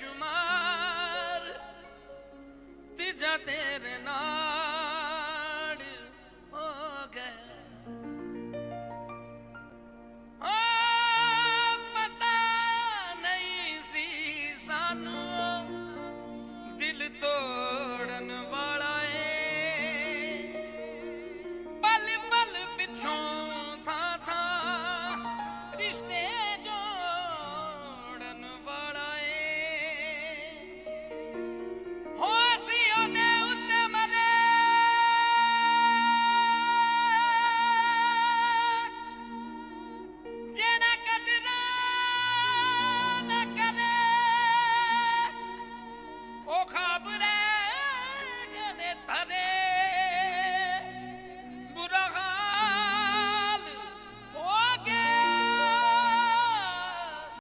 ਬੇਸ਼ੁਮਾਰ ਤੀਜਾ ਤੇਰੇ ਨਾਲ ਹੋ ਗਿਆ। ਆ ਪਤਾ ਨਹੀਂ ਸੀ ਸਾਨੂੰ ਦਿਲ ਤੋੜਨ ਵਾਲਾ ਏ। ਪਲ ਪਲ ਪਿੱਛੋਂ cobra